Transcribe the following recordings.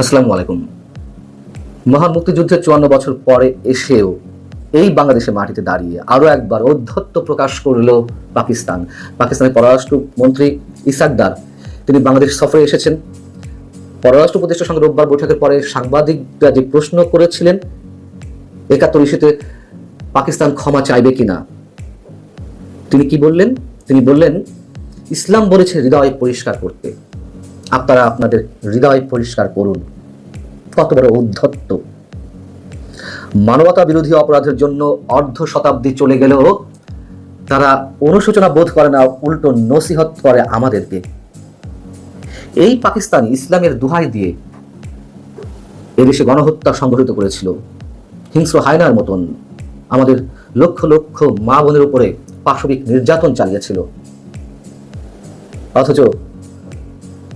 আসসালামু আলাইকুম। মহান মুক্তিযুদ্ধের চুয়ান্ন বছর পরে এসেও এই বাংলাদেশের মাটিতে দাঁড়িয়ে আরও একবার ঔদ্ধত্য প্রকাশ করল পাকিস্তান। পাকিস্তানের পররাষ্ট্র মন্ত্রী ইসাকদার তিনি বাংলাদেশ সফরে এসেছেন। পররাষ্ট্র উপদেষ্টার সঙ্গে রোববার বৈঠকের পরে সাংবাদিকরা যে প্রশ্ন করেছিলেন, একাত্তর ইস্যুতে পাকিস্তান ক্ষমা চাইবে কিনা, তিনি কি বললেন? তিনি বললেন, ইসলাম বলেছে হৃদয় পরিষ্কার করতে। আপনারা আপনাদের হৃদয় পরিষ্কার করুন। কত বড় উদ্ধত্ত। মানবতা বিরোধী অপরাধের জন্য অর্ধ শতাব্দী চলে গেলেও তারা অনুশোচনা বোধ করে না, উল্টো নসিহত করে আমাদেরকে। এই পাকিস্তান ইসলামের দুহাই দিয়ে এদেশে গণহত্যা সংঘটিত করেছিল। হিংস্র হায়নার মতন আমাদের লক্ষ লক্ষ মা বোনের উপরে পাশবিক নির্যাতন চালিয়েছিল। অথচ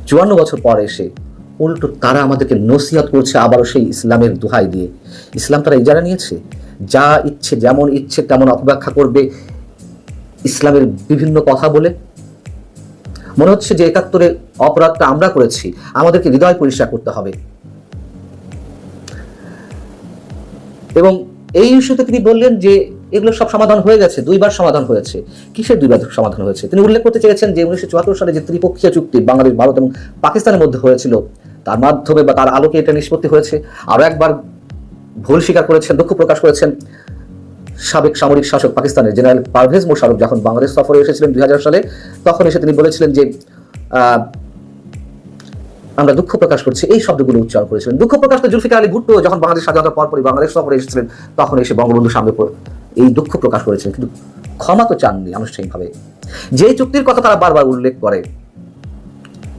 চুয়ান্ন বছর পর এসে উল্টো তারা আমাদেরকে নসিহত করছে আবারও সেই ইসলামের দোহাই দিয়ে। ইসলাম তারা ইজারা নিয়েছে? যা ইচ্ছে, যেমন ইচ্ছে, তেমন অপব্যাখ্যা করবে। ইসলামের বিভিন্ন কথা বলে। মনে হচ্ছে যে একাত্তরে অপরাধটা আমরা করেছি, আমাদেরকে হৃদয় পরিষ্কার করতে হবে। এবং এই ইস্যুতে তিনি বললেন যে এগুলো সব সমাধান হয়ে গেছে, দুইবার সমাধান হয়েছে। কিসের দুইবার সমাধান হয়েছে? তিনি উল্লেখ করতে চেয়েছেন যে উনিশশো চুয়াত্তর সালে যে ত্রিপক্ষীয় চুক্তি বাংলাদেশ, ভারত এবং পাকিস্তানের মধ্যে হয়েছিল, তার মাধ্যমে বা তার আলোকে এটা নিষ্পত্তি হয়েছে। আরও একবার ভুল স্বীকার করেছেন, দুঃখ প্রকাশ করেছেন সাবেক সামরিক শাসক পাকিস্তানের জেনারেল পারভেজ মোশারফ যখন বাংলাদেশ সফরে এসেছিলেন দুই হাজার সালে, তখন এসে তিনি বলেছিলেন যে আমরা দুঃখ প্রকাশ করছি, এই শব্দগুলো উচ্চারণ করেছিলেন। দুঃখ প্রকাশ তো জুলফিকার আলী ভুট্টো যখন বাংলাদেশ স্বাধীনতার পরপরই বাংলাদেশ সফরে এসেছিলেন, তখন এসে বঙ্গবন্ধু সামনে এই দুঃখ প্রকাশ করেছেন, কিন্তু ক্ষমা তো চাননি আনুষ্ঠানিকভাবে। যে চুক্তির কথা তারা বারবার উল্লেখ করে,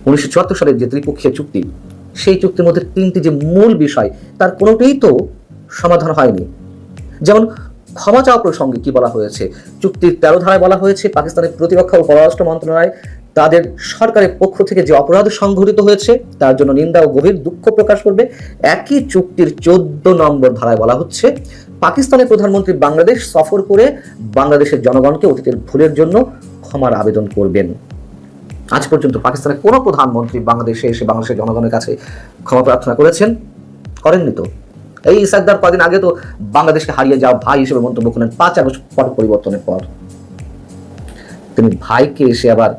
উনিশশো চুয়াত্তর সালের যে ত্রিপক্ষীয় চুক্তি, সেই চুক্তির মধ্যে তিনটি যে মূল বিষয়, তার কোনোটাই তো সমাধান হয়নি। যেমন ক্ষমা চাওয়া প্রসঙ্গে কি বলা হয়েছে? চুক্তির তেরো ধারায় বলা হয়েছে, পাকিস্তানের প্রতিরক্ষা ও পররাষ্ট্র মন্ত্রণালয় তাদের সরকারের পক্ষ থেকে যে অপরাধ সংঘটিত হয়েছে, তার জন্য নিন্দা ও গভীর দুঃখ প্রকাশ করবে। একই চুক্তির চোদ্দ নম্বর ধারায় বলা হচ্ছে পাকিস্তানের প্রধানমন্ত্রী বাংলাদেশ সফর করে বাংলাদেশের জনগণকে অতীতের ভুলের জন্য ক্ষমার আবেদন করবেন। আজ পর্যন্ত পাকিস্তানের কোনো প্রধানমন্ত্রী বাংলাদেশে এসে বাংলাদেশের জনগণের কাছে ক্ষমা প্রার্থনা করেছেন? করেননি তো। এই ইসাকদার কদিন আগে তো বাংলাদেশকে হারিয়ে যাওয়া ভাই হিসেবে মন্তব্য করলেন, পাঁচ আগস্ট পর পরিবর্তনের পর। তিনি ভাইকে এসে আবার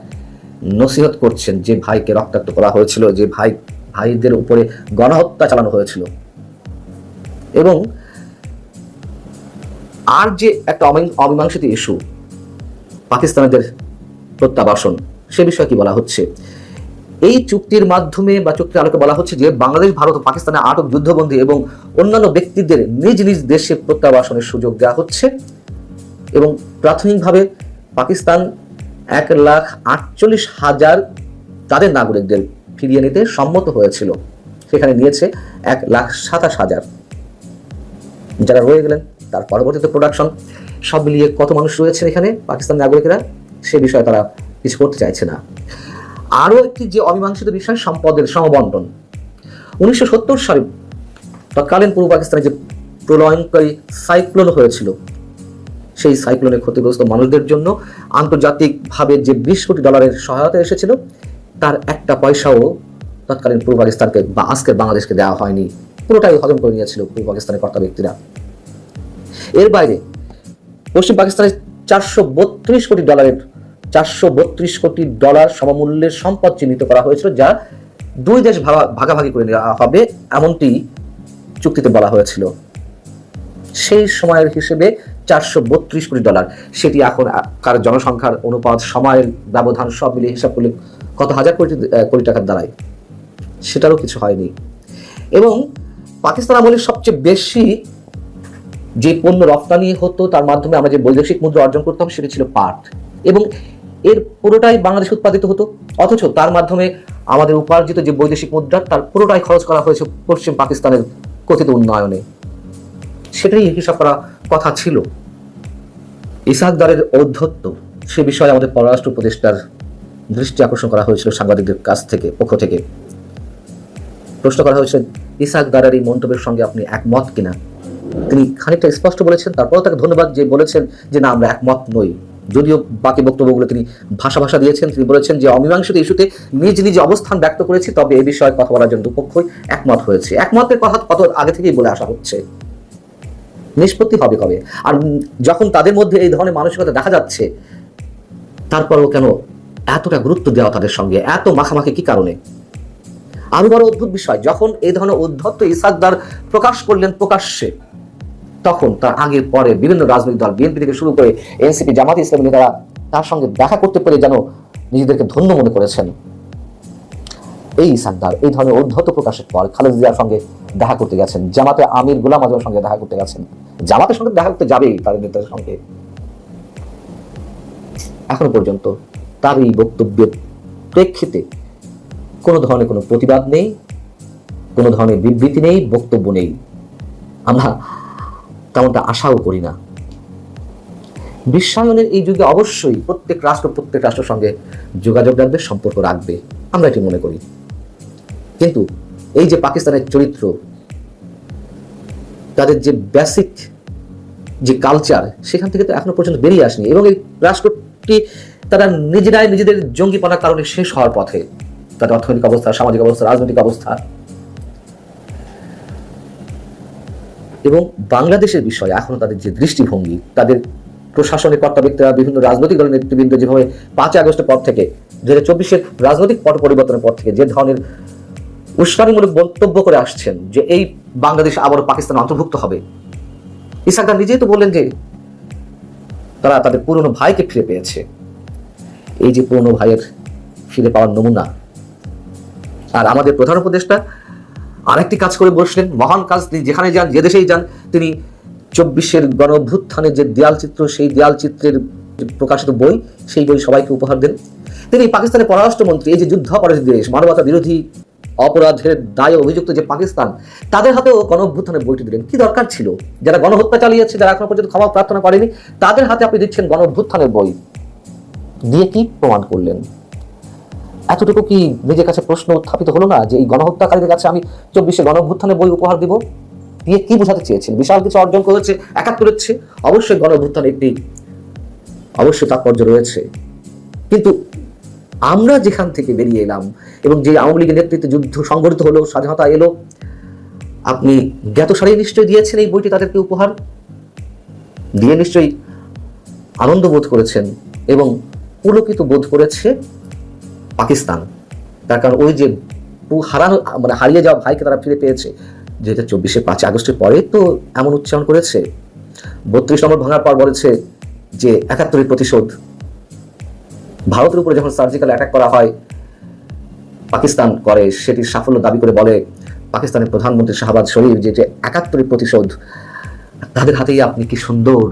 নসিহত করছেন যে ভাইকে রক্তাক্ত করা হয়েছিল, যে ভাই, ভাইদের উপরে গণহত্যা চালানো হয়েছিল। এবং আর যে একটা অমীম- অমীমাংসিত ইস্যু পাকিস্তানিদের প্রত্যাবাসন, সে বিষয়ে কি বলা হচ্ছে? এই চুক্তির মাধ্যমে বা চুক্তির আলোকে বলা হচ্ছে যে বাংলাদেশ, ভারত ও পাকিস্তানে আটক যুদ্ধবন্দী এবং অন্যান্য ব্যক্তিদের নিজ নিজ দেশে প্রত্যাবাসনের সুযোগ দেওয়া হচ্ছে এবং প্রাথমিকভাবে পাকিস্তান এক লাখ আটচল্লিশ হাজার তাদের নাগরিকদের ফিরিয়ে নিতে সম্মত হয়েছিল। সেখানে নিয়েছে এক লাখ সাতাশ হাজার। যারা রয়ে গেলেন তার পরবর্তীতে প্রোডাকশন সব মিলিয়ে কত মানুষ রয়েছেন এখানে পাকিস্তান নাগরিকেরা, সে বিষয়ে তারা কিছু করতে চাইছে না। আরও একটি যে অমীমাংসিত বিষয়, সম্পদের সমবন্টন। উনিশশো সত্তর সালে তৎকালীন পূর্ব পাকিস্তানে যে প্রলয়ঙ্করী সাইক্লোন হয়েছিল, সেই সাইক্লোনে ক্ষতিগ্রস্ত মানুষদের জন্য আন্তর্জাতিকভাবে যে বিশ কোটি ডলারের সহায়তা এসেছিল, তার একটা পয়সাও তৎকালীন পূর্ব পাকিস্তানকে বা আজকের বাংলাদেশকে দেওয়া হয়নি। পুরোটাই হজম করে নিয়েছিল পূর্ব পাকিস্তানের কর্তা ব্যক্তিরা। এর বাইরে পশ্চিম পাকিস্তানের চারশো বত্রিশ কোটি ডলারের চারশো বত্রিশ কোটি ডলার সমমূল্যের সম্পদ চিহ্নিত করা হয়েছিল, যা দুই দেশ ভাগা- ভাগাভাগি করে নেওয়া হবে, এমনটি চুক্তিতে বলা হয়েছিল। সেই সময়ের হিসেবে চারশো বত্রিশ কোটি ডলার, সেটি এখন কার জনসংখ্যার অনুপাত, সময়ের ব্যবধান সব মিলিয়ে হিসাব করলে কত হাজার কোটি কোটি টাকার দাঁড়ায় সেটারও কিছু হয়নি। এবং পাকিস্তান আমলের সবচেয়ে বেশি যে পণ্য রপ্তানি হতো, তার মাধ্যমে আমরা যে বৈদেশিক মুদ্রা অর্জন করতাম, সেটি ছিল পাট। এবং এর পুরোটাই বাংলাদেশ উৎপাদিত হতো। অথচ তার মাধ্যমে আমাদের উপার্জিত যে বৈদেশিক মুদ্রা, তার পুরোটাই খরচ করা হয়েছে পশ্চিম পাকিস্তানের কথিত উন্নয়নে। সেটাই হিসাব করা কথা ছিল। ইসাকদারের ঔদ্ধত্য, সে বিষয়ে আমাদের পররাষ্ট্র উপদেষ্টার দৃষ্টি আকর্ষণ করা হয়েছিল সাংবাদিকদের কাছ থেকে, পক্ষ থেকে। প্রশ্ন করা হয়েছে, ইসাকদারের এই মন্তব্যের সঙ্গে আপনি একমত কিনা? তিনি খানিকটা স্পষ্ট বলেছেন তারপরেও তাকে ধন্যবাদ যে বলেছেন যে না, আমরা একমত নই। যদিও বাকি বক্তব্যগুলো তিনি ভাষা ভাষা দিয়েছেন, তিনি বলেছেন যে অমীমাংসিত ইস্যুতে নিজ নিজ অবস্থান ব্যক্ত করেছি, তবে এ বিষয়ে কথা বলার জন্য দুপক্ষই একমত হয়েছে। একমতের কথা কত আগে থেকেই বলে আসা হচ্ছে। নিষ্পত্তি হবে কবে? আর যখন তাদের মধ্যে এই ধরনের মানসিকতা দেখা যাচ্ছে, তারপরেও কেন এতটা গুরুত্ব দেওয়া তাদের সঙ্গে? এত মাখামাখি কি কারণে? আরও বড় অদ্ভুত বিষয়, যখন এই ধরনের উদ্ধত্ত ইসাকদার প্রকাশ করলেন প্রকাশ্যে তখন তার আগে পরে বিভিন্ন রাজনৈতিক দল বিএনপি থেকে শুরু করে এনসিপি, জামাত ইসলামী নেতারা তার সঙ্গে দেখা করতে পেরে যেন নিজেদেরকে ধন্য মনে করেছেন। এই ইসাকদার এই ধরনের উদ্ধত প্রকাশের পর খালেদা জিয়ার সঙ্গে দেখা করতে গেছেন জামাতে আমির গোলাম আজমের সঙ্গে দেখা করতে গেছেন। জামাতের সঙ্গে দেখা করতে যাবেই তাদের নেতাদের সঙ্গে। এখনও পর্যন্ত তার এই বক্তব্যের প্রেক্ষিতে কোনো ধরনের কোনো প্রতিবাদ নেই, কোনো ধরনের বিবৃতি নেই, বক্তব্য নেই। আমরা তেমনটা আশাও করি না। বিশ্বায়নের এই যুগে অবশ্যই প্রত্যেক রাষ্ট্র, প্রত্যেক রাষ্ট্রের সঙ্গে যোগাযোগ রাখবে, সম্পর্ক রাখবে, আমরা এটি মনে করি। কিন্তু এই যে পাকিস্তানের চরিত্র, তাদের যে বেসিক যে কালচার সেখান থেকে তো এখনও পর্যন্ত বেরিয়ে আসেনি। এবং এই রাষ্ট্রটি তারা নিজেরাই নিজেদের জঙ্গিপনার কারণে শেষ হওয়ার পথে, তাদের অর্থনৈতিক অবস্থা, সামাজিক অবস্থা, রাজনৈতিক অবস্থা এবং বাংলাদেশের বিষয়ে এখনও তাদের যে দৃষ্টিভঙ্গি, তাদের প্রশাসনের কর্তা ব্যক্তিরা বিভিন্ন রাজনৈতিক দলের নেতৃবৃন্দ যেভাবে পাঁচই আগস্টের পর থেকে দু হাজার রাজনৈতিক পট পরিবর্তনের পর থেকে যে ধরনের উস্কানিমূলক বক্তব্য করে আসছেন যে এই বাংলাদেশ আবারও পাকিস্তান অন্তর্ভুক্ত হবে, ইসাকদার নিজেই তো বললেন যে তারা তাদের পুরনো ভাইকে ফিরে পেয়েছে। এই যে পুরনো ভাইয়ের ফিরে পাওয়ার নমুনা, আর আমাদের প্রধান উপদেষ্টা আরেকটি কাজ করে বসলেন, মহান কাজ তিনি যেখানে যান, যে দেশেই যান, তিনি চব্বিশের গণ অভ্যুত্থানের যে দেয়াল চিত্র, সেই দেয়াল চিত্রের প্রকাশিত বই, সেই বই সবাইকে উপহার দেন। তিনি পাকিস্তানের পররাষ্ট্রমন্ত্রী, এই যে যুদ্ধাপরাধী দেশ, মানবতা বিরোধী অপরাধের দায়ে অভিযুক্ত যে পাকিস্তান, তাদের হাতেও গণ অভ্যুত্থানের বইটি দিলেন। কি দরকার ছিল? যারা গণহত্যা চালিয়েছে, যারা এখনও পর্যন্ত ক্ষমা প্রার্থনা করেনি, তাদের হাতে আপনি দিচ্ছেন গণ অভ্যুত্থানের বই। দিয়ে কি প্রমাণ করলেন? এতটুকু কি নিজের কাছে প্রশ্ন উত্থাপিত হলো না যে এই গণহত্যাকারীদের কাছে আমি চব্বিশে গণঅভ্যুত্থানের বই উপহার দিব? দিয়ে কি বোঝাতে চেয়েছেন? বিশাল কিছু অর্জন করেছে একাত্তরের চেয়ে অবশ্যই গণঅভ্যুত্থান একটি অবশ্যই তাৎপর্য রয়েছে। কিন্তু আমরা যেখান থেকে বেরিয়ে এলাম এবং যে আওয়ামী লীগের নেতৃত্বে যুদ্ধ সংগঠিত হলো, স্বাধীনতা এলো, আপনি জ্ঞাত জ্ঞাতসারেই নিশ্চয়ই দিয়েছেন এই বইটি তাদেরকে উপহার? দিয়ে নিশ্চয়ই আনন্দ বোধ করেছেন এবং পুলকিত বোধ করেছে পাকিস্তান। তার কারণ ওই যে হারানো মানে হারিয়ে যাওয়া ভাইকে তারা ফিরে পেয়েছে দু হাজার চব্বিশে পাঁচই আগস্টের পরে তো এমন উচ্চারণ করেছে। বত্রিশ নম্বর ভাঙার পর বলেছে যে একাত্তরের প্রতিশোধ। ভারতের উপরে যখন সার্জিক্যাল অ্যাটাক করা হয়, পাকিস্তান করে, সেটির সাফল্য দাবি করে বলে পাকিস্তানের প্রধানমন্ত্রী শাহবাজ শরীফ যে একাত্তরের প্রতিশোধ, তাদের হাতেই আপনি কি সুন্দর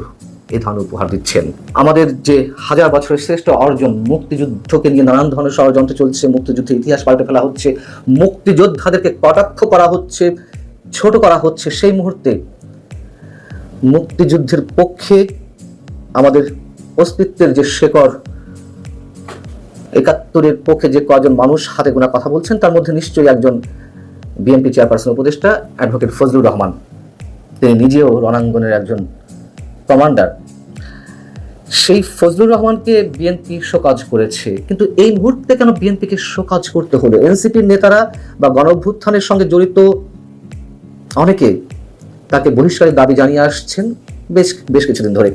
এই ধরনের উপহার দিচ্ছেন। আমাদের যে হাজার বছরের শ্রেষ্ঠ অর্জন মুক্তিযুদ্ধকে নিয়ে নানান ধরনের ষড়যন্ত্র চলছে, মুক্তিযুদ্ধের ইতিহাস পাল্টে ফেলা হচ্ছে, মুক্তিযোদ্ধাদেরকে কটাক্ষ করা হচ্ছে, ছোট করা হচ্ছে। সেই মুহূর্তে মুক্তিযুদ্ধের পক্ষে আমাদের অস্তিত্বের যে শেকড়, একাত্তরের পক্ষে যে কজন মানুষ হাতে গোনা কথা বলছেন, তার মধ্যে নিশ্চয়ই একজন বিএনপি চেয়ারপারসন উপদেষ্টা অ্যাডভোকেট ফজলুর রহমান। তিনি নিজেও রণাঙ্গনের একজন কমান্ডার। সেই ফজলুর রহমানকে বিএনপি শোকাজ করেছে। কিন্তু এই মুহূর্তে কেন বিএনপিকে শোকাজ করতে হলো? এনসিপির নেতারা বা গণঅভ্যুত্থানের সঙ্গে জড়িত অনেকে তাকে বহিষ্কারের দাবি জানিয়ে আসছেন বেশ বেশ কিছুদিন ধরে।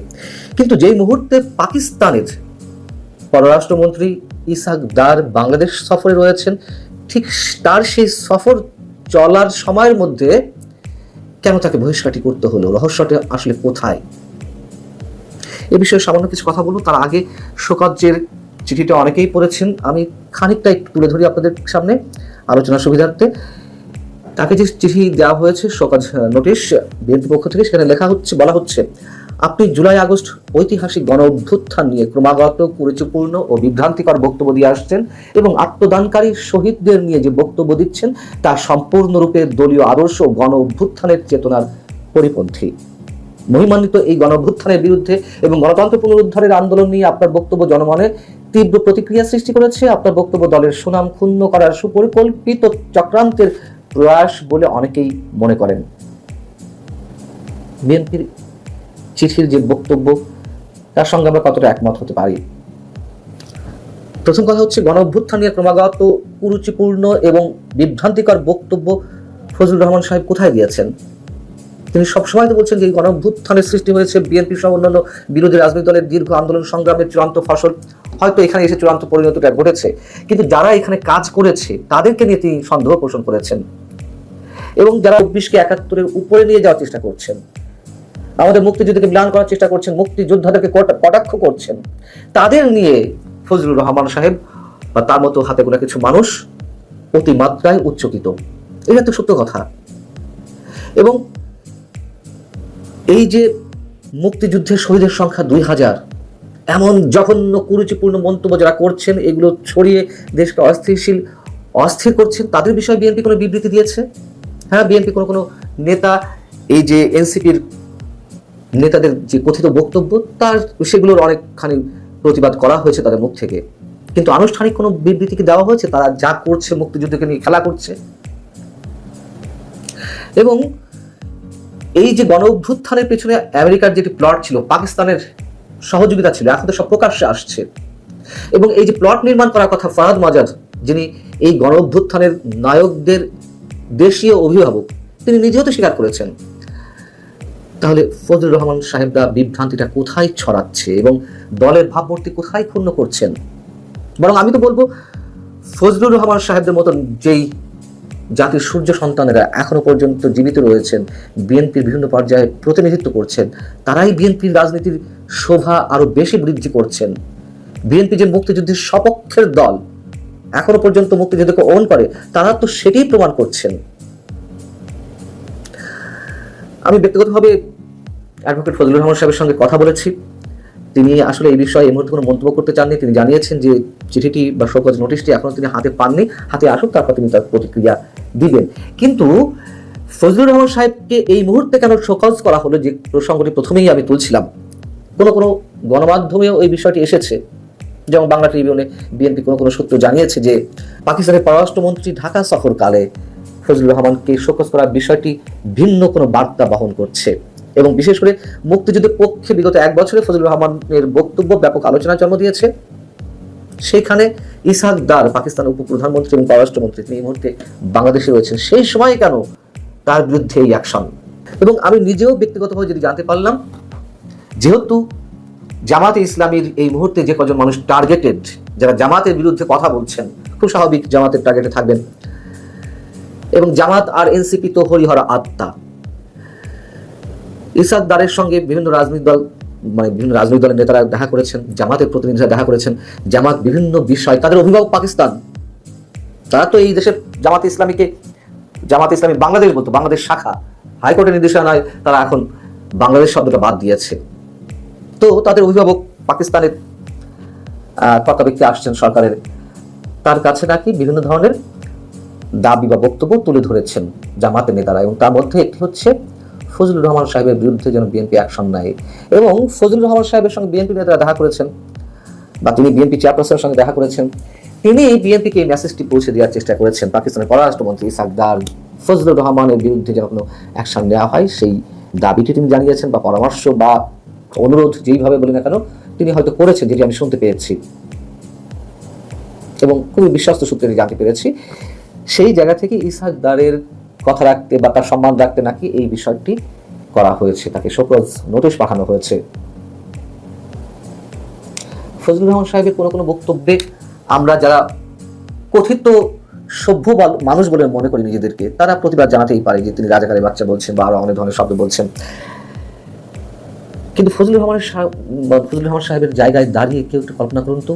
কিন্তু যেই মুহূর্তে পাকিস্তানের পররাষ্ট্রমন্ত্রী ইসাক ডার বাংলাদেশ সফরে রয়েছেন, ঠিক তার সেই সফর চলার সময়ের মধ্যে কেন তাকে বহিষ্কারটি করতে হলো? রহস্যটা আসলে কোথায়? এ বিষয়ে সামান্য কিছু কথা বলব। তার আগে শোকাজ্যের চিঠিটা অনেকেই পড়েছেন। আমি খানিকটা একটু তুলে ধরি আপনাদের সামনে আলোচনার সুবিধার্থে। তাকে যে চিঠি দেওয়া হয়েছে শোকাজ নোটিশ বিএনপি পক্ষ থেকে, সেখানে লেখা হচ্ছে, বলা হচ্ছে, আপনি জুলাই, আগস্ট ঐতিহাসিক গণ অভ্যুত্থান নিয়ে ক্রমাগত কুরুচিপূর্ণ ও বিভ্রান্তিকর বক্তব্য দিয়ে আসছেন এবং আত্মদানকারী শহীদদের নিয়ে যে বক্তব্য দিচ্ছেন, তা সম্পূর্ণরূপে দলীয় আদর্শ গণ অভ্যুত্থানের চেতনার পরিপন্থী। মহিমান্বিত এই গণঅভ্যুত্থানের বিরুদ্ধে এবং গণতন্ত্র পুনরুদ্ধারের আন্দোলন নিয়ে আপনার বক্তব্য জনমনে তীব্র প্রতিক্রিয়া সৃষ্টি করেছে। আপনার বক্তব্য দলের সুনাম ক্ষুণ্ণ করার সুপরিকল্পিত চক্রান্তের প্রয়াস বলে অনেকেই মনে করেন। বিএনপির চিঠির যে বক্তব্য, তার সঙ্গে আমরা কতটা একমত হতে পারি? প্রথম কথা হচ্ছে গণ অভ্যুত্থান নিয়ে ক্রমাগত কুরুচিপূর্ণ এবং বিভ্রান্তিকর বক্তব্য ফজলুর রহমান সাহেব কোথায় দিয়েছেন? তিনি সবসময় তো বলছেন যে এই গণ অভ্যুত্থানের সৃষ্টি হয়েছে। বিএনপি সহ অন্যান্য বিরোধী রাজনৈতিক দলের দীর্ঘ আন্দোলন সংগ্রামের চূড়ান্ত ফসল। হয়তো এখানে এসে চূড়ান্ত পরিণতটা ঘটেছে। কিন্তু যারা এখানে কাজ করেছে, তাদেরকে নিয়ে তিনি সন্দেহ পোষণ করেছেন। এবং যারা চব্বিশকে একাত্তরের উপরে নিয়ে যাওয়ার চেষ্টা করছেন, আমাদের মুক্তিযুদ্ধকে ম্লান করার চেষ্টা করছেন, মুক্তিযোদ্ধাদেরকে কটাক্ষ করছেন, তাদের নিয়ে ফজলুর রহমান সাহেব বা তার মতো হাতে গোনা কিছু মানুষ অতিমাত্রায় উচ্চকিত। এটা তো সত্য কথা। এবং এই যে মুক্তিযুদ্ধের শহীদের সংখ্যা দুই হাজার, এমন জঘন্য কুরুচিপূর্ণ মন্তব্য যারা করছেন, এগুলো ছড়িয়ে দেশকে অস্থিরশীল, অস্থির করছেন, তাদের বিষয়ে বিএনপি কোনো বিবৃতি দিয়েছে? হ্যাঁ বিএনপি কোনো কোনো নেতা, এই যে এনসিপির নেতাদের যে কথিত বক্তব্য, তার সেগুলোর অনেকখানি প্রতিবাদ করা হয়েছে তাদের মুখ থেকে। কিন্তু আনুষ্ঠানিক কোনো বিবৃতি কি দেওয়া হয়েছে? তারা যা করছে, মুক্তিযুদ্ধকে নিয়ে খেলা করছে। এবং এই যে গণ অভ্যুত্থানের পেছনে আমেরিকার যেটি প্লট ছিল, পাকিস্তানের সহযোগিতা ছিল, এখন তো সব প্রকাশ্যে আসছে। এবং এই যে প্লট নির্মাণ করার কথা ফাহাদ মাজাদ, যিনি এই গণ অভ্যুত্থানের নায়কদের দেশীয় অভিভাবক, তিনি নিজেও তো স্বীকার করেছেন। তাহলে ফজলুর রহমান সাহেবরা বিভ্রান্তিটা কোথায় ছড়াচ্ছে এবং দলের ভাবমূর্তি কোথায় ক্ষুণ্ণ করছেন? বরং আমি তো বলব, ফজলুর রহমান সাহেবদের মতন যেই জাতির সূর্য সন্তানেরা এখনও পর্যন্ত জীবিত রয়েছেন, বিএনপির বিভিন্ন পর্যায়ে প্রতিনিধিত্ব করছেন, তারাই বিএনপির রাজনীতির শোভা আরও বেশি বৃদ্ধি করছেন। বিএনপি যে মুক্তিযুদ্ধের সপক্ষের দল এখনও পর্যন্ত মুক্তিযুদ্ধকে ওন করে, তারা তো সেটাই প্রমাণ করছেন। আমি ব্যক্তিগতভাবে অ্যাডভোকেট ফজলুর রহমান সাহেবের সঙ্গে কথা বলেছি। তিনি আসলে এই বিষয়ে এই মুহূর্তে কোনো মন্তব্য করতে চাননি। তিনি জানিয়েছেন যে চিঠিটি বা শোকজ নোটিশটি এখনও তিনি হাতে পাননি। হাতে আসুক, তারপর তিনি তার প্রতিক্রিয়া দিবেন। কিন্তু ফজলুর রহমান সাহেবকে এই মুহূর্তে কেন শোকজ করা হলো যে প্রসঙ্গটি প্রথমেই আমি তুলছিলাম? কোনো কোনো গণমাধ্যমেও এই বিষয়টি এসেছে। যেমন বাংলা ট্রিবিউনে বিএনপি কোনো কোনো সূত্র জানিয়েছে যে পাকিস্তানের পররাষ্ট্রমন্ত্রী ঢাকা সফরকালে ফজলুর রহমানকে শোকজ করার বিষয়টি ভিন্ন কোনো বার্তা বহন করছে। এবং বিশেষ করে মুক্তিযুদ্ধের পক্ষে বিগত এক বছরে ফজলুর রহমানের বক্তব্য ব্যাপক আলোচনার জন্ম দিয়েছে। সেখানে ইসাক দার পাকিস্তানের উপপ্রধানমন্ত্রী এবং পররাষ্ট্রমন্ত্রী, তিনি এই মুহূর্তে বাংলাদেশে রয়েছেন। সেই সময় কেন তার বিরুদ্ধে এই অ্যাকশন? এবং আমি নিজেও ব্যক্তিগতভাবে যদি জানতে পারলাম, যেহেতু জামাতে ইসলামীর এই মুহূর্তে যে কজন মানুষ টার্গেটেড যারা জামাতের বিরুদ্ধে কথা বলছেন, খুব স্বাভাবিক জামাতের টার্গেটে থাকবেন। এবং জামাত আর এনসিপি তো হরিহরা আত্মা। ইসাক দারের সঙ্গে বিভিন্ন রাজনৈতিক দল মানে বিভিন্ন রাজনৈতিক দলের নেতারা দেখা করেছেন জামাতের প্রতিনিধিরা দেখা করেছেন। জামাত বিভিন্ন বিষয় তাদের অভিভাবক পাকিস্তান। তারা তো এই দেশের জামাত ইসলামীকে জামাত ইসলামী বাংলাদেশ বলতো বাংলাদেশ শাখা হাইকোর্টের নির্দেশনায় তারা এখন বাংলাদেশ শব্দটা বাদ দিয়েছে। তো তাদের অভিভাবক পাকিস্তানের আহ, কর্তা ব্যক্তি আসছেন সরকারের। তার কাছে নাকি বিভিন্ন ধরনের দাবি বা বক্তব্য তুলে ধরেছেন জামাতের নেতারা এবং তার মধ্যে একটি হচ্ছে ফজলুর রহমান সাহেবের বিরুদ্ধে যেন বিএনপি অ্যাকশন নেয় এবং ফজলুর রহমান সাহেবের সঙ্গে বিএনপি নেতারা দেখা করেছেন বা তিনি বিএনপি চেয়ারপারসনের সঙ্গে দেখা করেছেন, তিনি এই বিএনপিকে এই মেসেজটি পৌঁছে দেওয়ার চেষ্টা করেছেন। পাকিস্তানের পররাষ্ট্রমন্ত্রী ইসাকদার ফজলুর রহমানের বিরুদ্ধে যেন কোনো অ্যাকশন নেওয়া হয়, সেই দাবিটি তিনি জানিয়েছেন বা পরামর্শ বা অনুরোধ যেইভাবে বলি না কেন, তিনি হয়তো করেছেন, যেটি আমি শুনতে পেয়েছি। এবং খুবই বিশ্বস্ত সূত্রে জানতে পেরেছি, সেই জায়গা থেকে ইসাক দারের কথা রাখতে বা তার সম্মান রাখতে নাকি এই বিষয়টি করা হয়েছে, তাকে শোকজ নোটিশ পাঠানো হয়েছে। ফজলুর রহমান সাহেবের কোনো কোনো বক্তব্যে আমরা যারা কথিত সভ্য মানুষ বলে মনে করি নিজেদেরকে, তারা প্রতিবাদ জানাতেই পারে যে তিনি রাজাকারের বাচ্চা বলছেন বা আরও অনেক ধরনের শব্দ বলছেন। কিন্তু ফজলুর রহমানের ফজলুর রহমান সাহেবের জায়গায় দাঁড়িয়ে কেউ একটু কল্পনা করুন তো,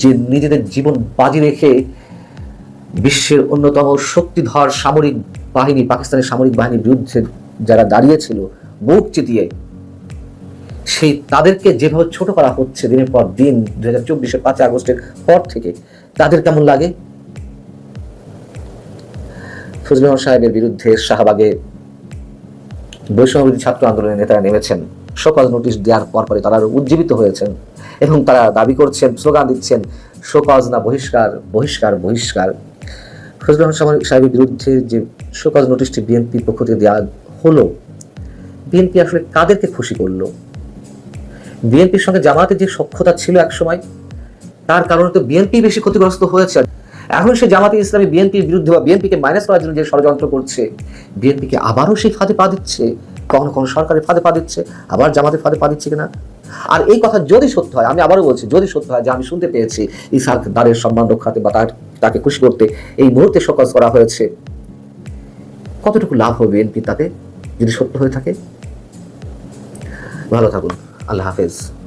যে নিজেদের জীবন বাজি রেখে বিশ্বের অন্যতম শক্তিধর সামরিক বাহিনী, পাকিস্তানের সামরিক বাহিনীর বিরুদ্ধে যারা দাঁড়িয়েছিল, বুক চিতিয়ে, সেই তাদেরকে যেভাবে ছোট করা হচ্ছে দিনের পর দিন দু হাজার চব্বিশের পাঁচই আগস্টের পর থেকে, তাদের কেমন লাগে? রহমান সাহেবের বিরুদ্ধে শাহবাগে বৈষম্যবিরোধী ছাত্র আন্দোলনের নেতারা নেমেছেন। শোকজ নোটিশ দেওয়ার পর পরে তারা উজ্জীবিত হয়েছেন এবং তারা দাবি করছেন, স্লোগান দিচ্ছেন শোকজ না বহিষ্কার বহিষ্কার বহিষ্কার। ফজলুর রহমান সাহেব- সাহেবের বিরুদ্ধে যে শোকজ নোটিশটি বিএনপির পক্ষ থেকে দেওয়া হলো, বিএনপি আসলে কাদেরকে খুশি করল? বিএনপির সঙ্গে জামাতের যে সক্ষতা ছিল এক সময় তার কারণে তো বিএনপি বেশি ক্ষতিগ্রস্ত হয়েছে। এখন সে জামাতে ইসলামী বিএনপির বিরুদ্ধে বা বিএনপিকে মাইনাস করার জন্য যে ষড়যন্ত্র করছে, বিএনপিকে আবারও সেই ফাঁদে পা দিচ্ছে? কখনো কখনো সরকারের ফাঁদে পা দিচ্ছে, আবার জামাতের ফাঁদে পা দিচ্ছে কিনা? আর এই কথা যদি সত্য হয়, আমি আবারও বলছি, যদি সত্য হয় যে আমি শুনতে পেয়েছি ইসাক দারের সম্মান রক্ষাতে বা তার তাকে খুশি করতে এই মুহূর্তে সকাল করা হয়েছে। কতটুকু লাভ হবে এনপি তাতে? যদি সত্য হয়ে থাকে? ভালো থাকুন। আল্লাহ হাফেজ।